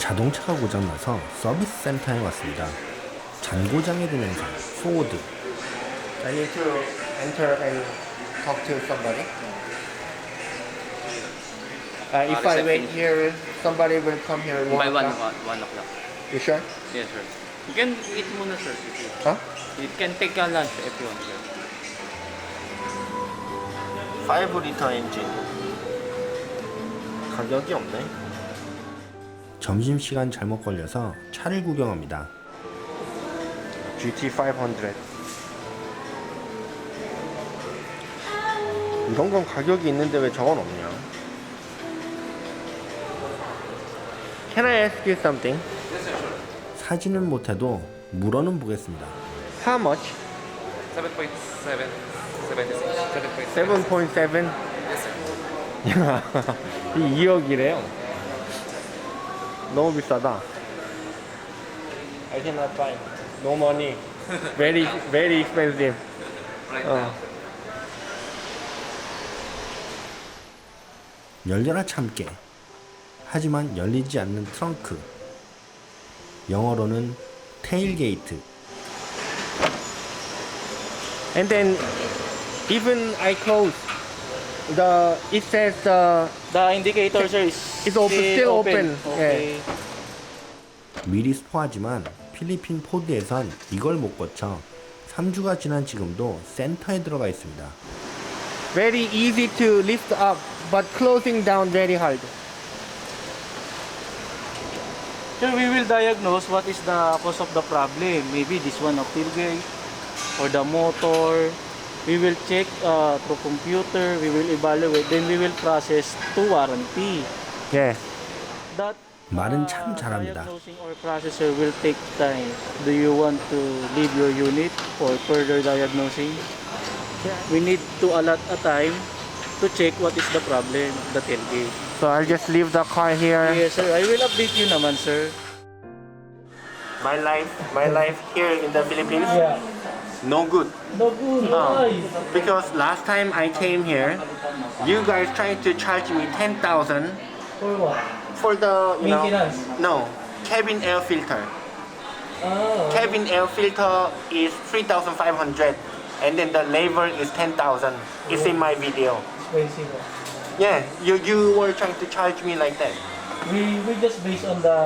자동차가 고장나서 서비스 센터에 왔습니다. 잔고장의 동영상, 포워드. I need to enter and talk to somebody. Uh, if I wait here, somebody will come here. and By one, up. one, one o'clock. You sure? Yes, sir. You can eat muna, sir. if you- Huh? You can take a lunch if you want, sir. 5 리터 엔진. 가격이 없네. 점심시간 잘못 걸려서 차를 구경합니다. GT500. 이런 건 가격이 있는데 왜 저건 없냐? Can I ask you something? 사진은 못해도 물어는 보겠습니다. How much? 7.7 76 7.7 7.7? 야, 이 2억이래요. 너무 비싸다. I cannot buy. No money. Very, very expensive. right 어. now. 열려라 참깨. 하지만 열리지 않는 트렁크. 영어로는 테일게이트. And then even I close the it says uh, The indicator, sir, is It's open- still open. Okay. 미리 스포하지만 필리핀 포드에선 이걸 못 고쳐 3주가 지난 지금도 센터에 들어가 있습니다. very easy to lift up but closing down very hard. Sir, we will diagnose what is the cause of the problem. Maybe this one of tailgate or the motor. We will check uh, through computer. We will evaluate. Then we will process to warranty. Yes. That 말은 참 잘합니다. diagnosing or processor will take time. Do you want to leave your unit for further diagnosing? We need to allot a time to check what is the problem, the tailgate. So I'll just leave the car here. Yes, sir. I will update you naman, sir. My life, my life here in the Philippines, Yeah. no good. No good. Oh. Why? Because last time I came here, you guys tried to charge me ten thousand For what? for the you know Maintenance. no cabin air filter. Oh. Cabin air filter is three thousand five hundred, and then the labor is ten thousand. It's in my video. Expensive. Yeah, you you were trying to charge me like that. We we just based on the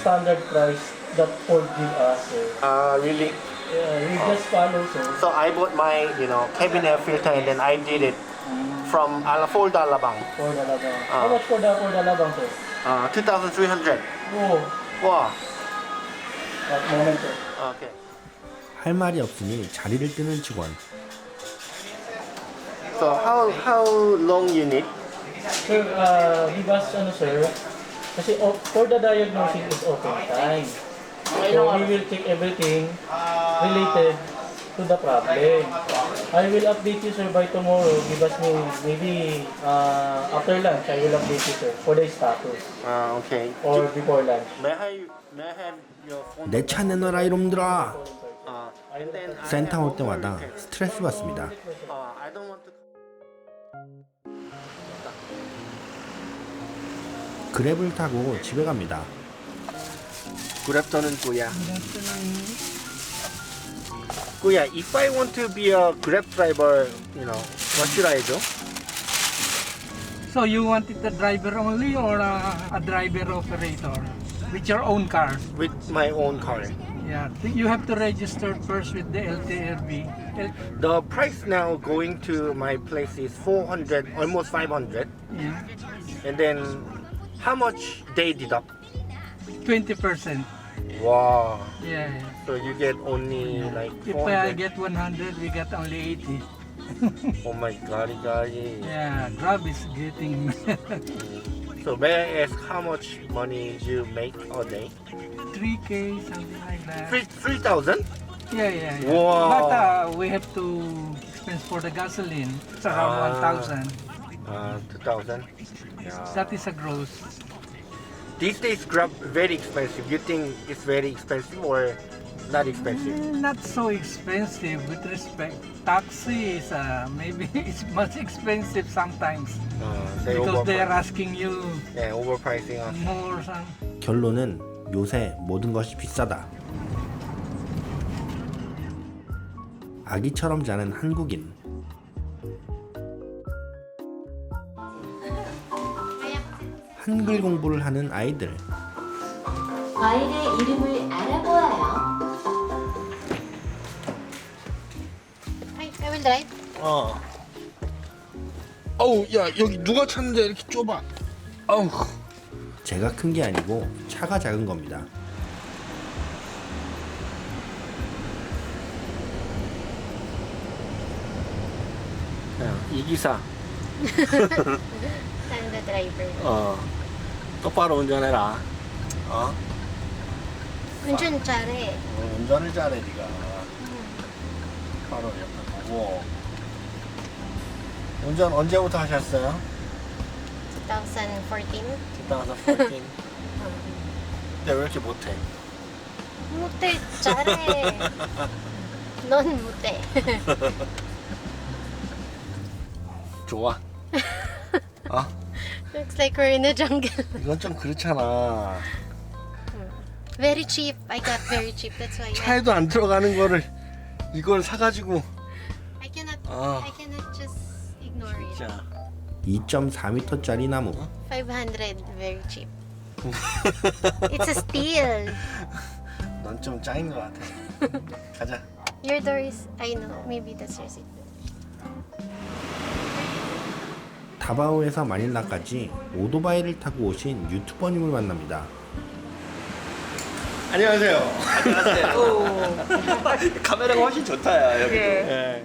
standard price that Ford give us. Sir. Uh, really? Yeah, we just follow, sir. So I bought my you know cabin air filter, and then I did it from Ala Ford Alabang. For the labang. Ah. How much for the for the labang, sir? Uh, two thousand three hundred. Oh, Wow. at moment, sir. Okay. 할 말이 없으니 자리를 뜨는 직원. So how how long you need? Sir, uh, give us ano, sir. Kasi o- for the diagnosing is open time. So we will check everything related to the problem. I will update you, sir, by tomorrow. Give us me maybe uh, after lunch. I will update you, sir, for the status Uh, okay. or before lunch. May I may I have your phone? 내 차 내놔라 이놈들아. Uh, and then I 센터 have 올 때마다 also- 스트레스 받습니다. Uh, I don't want to. 그랩을 타고 집에 갑니다. Good afternoon, Kuya. Kuya, if I want to be a Grab driver, you know, what should I do? So you wanted a driver only or a, a driver operator with your own car? With my own car. Yeah, you have to register first with the LTRB. The price now going to my place is 400, almost 500. yeah, And then, how much they deduct? twenty percent. Wow. Yeah. So you get only like If I 400. get 100, we get only 80. Oh my god, guys. Yeah, Grab is getting So may I ask how much money you make a day? 3k, something like that. Three three thousand? Yeah, yeah, yeah. Wow. But uh, we have to expense for the gasoline. It's around Ah. 1,000. Uh, two thousand. Yeah. That is a gross. These days, Grab very expensive. You think it's very expensive or Not expensive. Not so expensive with respect. Taxi is uh, maybe it's much expensive sometimes because they are asking you 네, overpricing. more. Some. 결론은 요새 모든 것이 비싸다. 아기처럼 자는 한국인. 한글 공부를 하는 아이들. 과일의 이름을 알아보아요. I, I will drive. 어. 어우, 야, 여기 누가 찾는데 이렇게 좁아. 어우. 제가 큰 게 아니고 차가 작은 겁니다. 이 기사, I'm the driver. 어, 똑바로 운전해라. 어? 운전 잘해. 어, 운전을 잘해 네가. 바로 옆에 보고. 운전 언제부터 하셨어요? 2014. 2014. 근데 왜 이렇게 못해? 못해. 잘해. 넌 못해. 좋아. 어? Looks like we're in the jungle. 이건 좀 그렇잖아. Very cheap. I got very cheap. That's why. 차에도 안 들어가는 거를 이걸 사가지고 I cannot. 아. I cannot just ignore it. 진짜. 2.4m짜리 나무. 500. Very cheap. It's a steal. 넌 좀 짱인 것 같아. 가자. Your door is. I know. Maybe that's your seat. 다바오에서 마닐라까지 오토바이를 타고 오신 유튜버님을 만납니다. 안녕하세요. 카메라가 훨씬 좋다 여기. 예.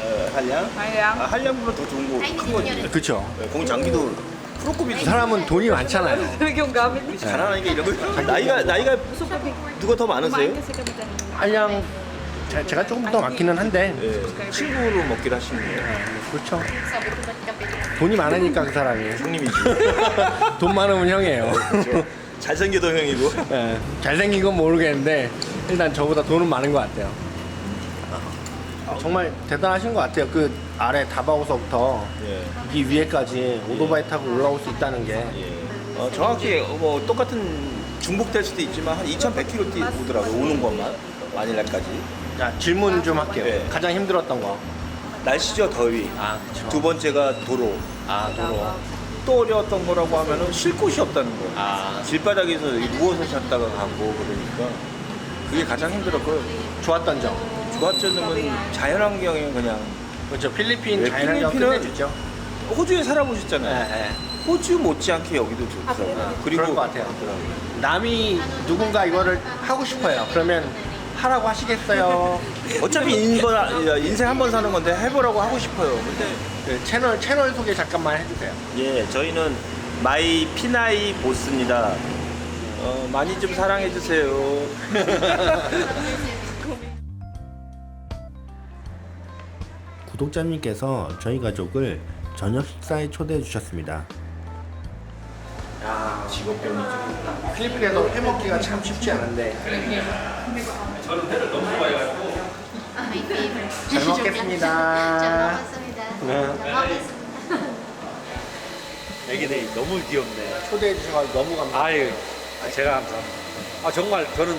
어, 한량? 한량. 아, 한량보다 더 좋은 거 큰 거지. 그렇죠. 예, 공 장비도 프로급이 그 사람은 돈이 많잖아요. 우리 잘하니까 이런 거. 나이가 나이가 누가 더 많으세요? 한량 제- 제가 조금 더 많기는 한데 예. 친구로 먹기로 하시네요. 그렇죠. 돈이 많으니까 그 사람이 형님이지. 돈 많으면 형이에요. 잘생겨도 형이고. 예, 잘생긴 건 모르겠는데 일단 저보다 돈은 많은 것 같아요. 정말 대단하신 것 같아요. 그 아래 다바오서부터 예. 이 위에까지 오토바이 타고 올라올 수 있다는 게 예. 어, 정확히 뭐 똑같은 중복될 수도 있지만 한 2,100km 뛰더라고 오는 것만 마닐라까지. 자, 질문 좀 할게요. 네. 가장 힘들었던 거. 날씨죠 더위. 아, 그렇죠. 두 번째가 도로. 아, 도로. 또 어려웠던 거라고 하면은 쉴 곳이 없다는 거. 아, 길바닥에서 누워서 쉬었다가 가고 그러니까 그게 가장 힘들었고 좋았던 점. 좋았던 점은 자연환경이 그냥 그렇죠. 필리핀 네, 자연환경 필리핀은- 끝내주죠. 호주에 네, 살아보셨잖아요. 네. 호주 못지않게 여기도 좋더라고요. 그럴 것 같아요. 남이 누군가 이거를 하고 싶어요. 그러면 하라고 하시겠어요? 어차피 인번, 인생 한 번 사는 건데 해보라고 하고 싶어요. 근데 그 채널 채널 소개 잠깐만 해주세요. 예, 저희는 마이 피나이 보스입니다. 어, 많이 좀 사랑해 주세요. 구독자님께서 저희 가족을 저녁 식사에 초대해 주셨습니다. 야, 직업병이죠. 필리핀에서 회 먹기가 참 쉽지 않은데. My favorite. 잘 먹겠습니다. 잘 먹었습니다. 네. 잘. 애기네 너무 귀엽네. 초대해 주셔서 너무 감사합니다. 아유, 제가 감사합니다. 아 정말 저는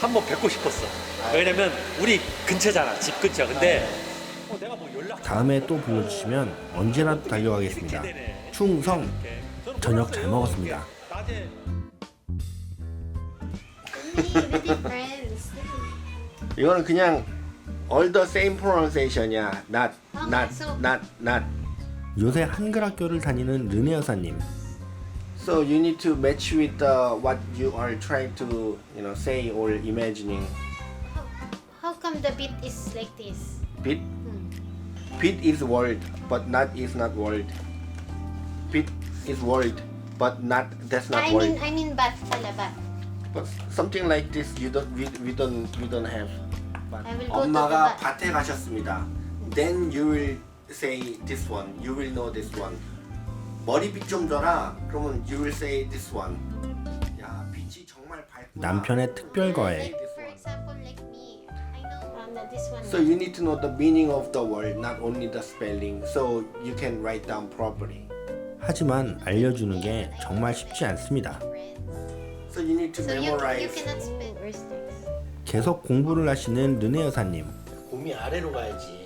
한 번 뵙고 싶었어. 왜냐면 우리 근처잖아, 집 근처. 근데 어, 내가 뭐 연락 다음에 또 불러주시면 언제라도 달려가겠습니다. 충성. 저녁 잘 먹었습니다. 낮에 Really, with your friends. 이거는 그냥 all the same pronunciation이야. not, not, not, not. 요새 한글 학교를 다니는 르네 여사님. So you need to match with the, what you are trying to, you know, say or imagining. How come the beat is like this? Bit, bit is word, but not is not word. Bit is word, but not that's not I word. mean, I mean bat pala bat. But something like this you don't we, we don't we don't have. I will go to 엄마가 the 밭. 밭에 가셨습니다. Then you will say this one. You will know this one. 머리빛 좀 줘라. 그러면 you will say this one. 야 빛이 정말 밝. 남편의 특별 과외. Like, for example, like me. I know um, that this one. So you need to know the meaning of the word, not only the spelling, so you can write down properly. 하지만 알려주는 게 정말 쉽지 않습니다. friends. So you need to So you, you memorize. cannot spell. Where's next? 계속 공부를 하시는 르네 여사님. 곰이 아래로 가야지.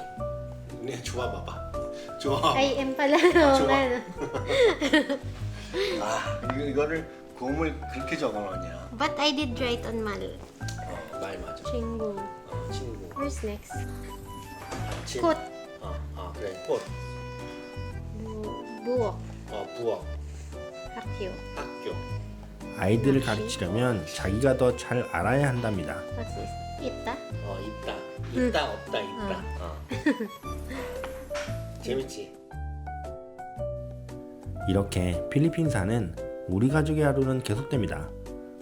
네, 좋아 봐봐. 좋아. I am pala. Oo 좋아. nga, no? 아, 이거, 이거를 곰을 그렇게 적어놓냐. But I did write on mal. 어, 말 맞아. Chingu. 어, 친구. Where's next? 아침. Kot. 어, 어, 그래. 꽃. Bu- Buwok. 어, 부엌. Hakyo. 학교. 아이들을 가르치려면 자기가 더 잘 알아야 한답니다. Ita? 어, 있다. 있다, 없다, 있다. 어. 재밌지? 이렇게 필리핀사는 우리 가족의 하루는 계속됩니다.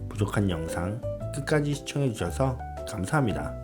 부족한 영상 끝까지 시청해주셔서 감사합니다.